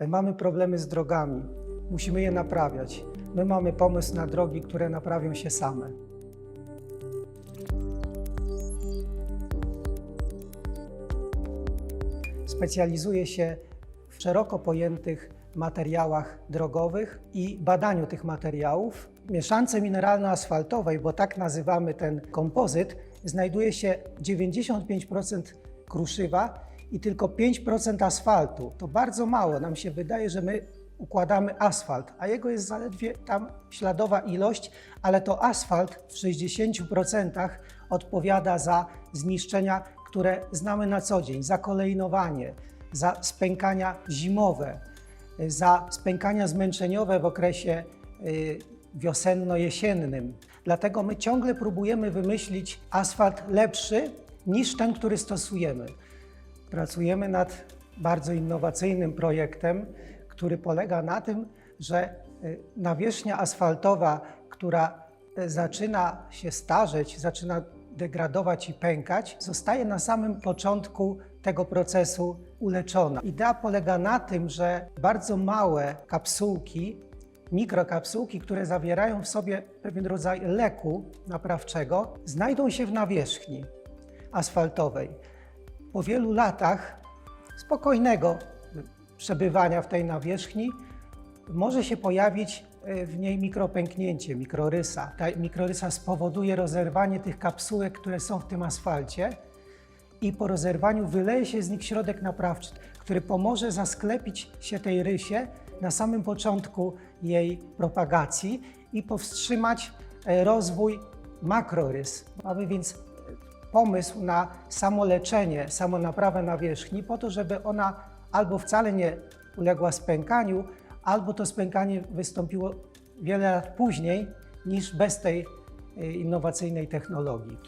Mamy problemy z drogami, musimy je naprawiać. My mamy pomysł na drogi, które naprawią się same. Specjalizuje się w szeroko pojętych materiałach drogowych i badaniu tych materiałów. W mieszance mineralno-asfaltowej, bo tak nazywamy ten kompozyt, znajduje się 95% kruszywa i tylko 5% asfaltu. To bardzo mało. Nam się wydaje, że my układamy asfalt, a jego jest zaledwie tam śladowa ilość, ale to asfalt w 60% odpowiada za zniszczenia, które znamy na co dzień, za kolejnowanie, za spękania zimowe, za spękania zmęczeniowe w okresie y, wiosenno-jesiennym. Dlatego my ciągle próbujemy wymyślić asfalt lepszy niż ten, który stosujemy. Pracujemy nad bardzo innowacyjnym projektem, który polega na tym, że y, nawierzchnia asfaltowa, która y, zaczyna się starzeć, zaczyna degradować i pękać, zostaje na samym początku tego procesu uleczona. Idea polega na tym, że bardzo małe kapsułki, mikrokapsułki, które zawierają w sobie pewien rodzaj leku naprawczego, znajdą się w nawierzchni asfaltowej. Po wielu latach spokojnego przebywania w tej nawierzchni może się pojawić e, w niej mikropęknięcie, mikrorysa. Ta mikrorysa spowoduje rozerwanie tych kapsułek, które są w tym asfalcie i po rozerwaniu wyleje się z nich środek naprawczy, który pomoże zasklepić się tej rysie na samym początku jej propagacji i powstrzymać e, rozwój makrorys. Mamy więc pomysł na samoleczenie, samonaprawę nawierzchni po to, żeby ona albo wcale nie uległa spękaniu, albo to spękanie wystąpiło wiele lat później niż bez tej e, innowacyjnej technologii.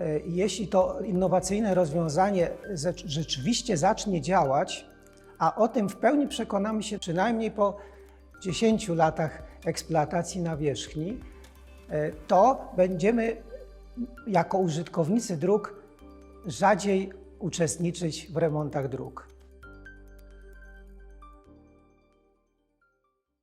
E, Jeśli to innowacyjne rozwiązanie ze- rzeczywiście zacznie działać, a o tym w pełni przekonamy się przynajmniej po 10 latach eksploatacji nawierzchni, e, to będziemy jako użytkownicy dróg rzadziej uczestniczyć w remontach dróg.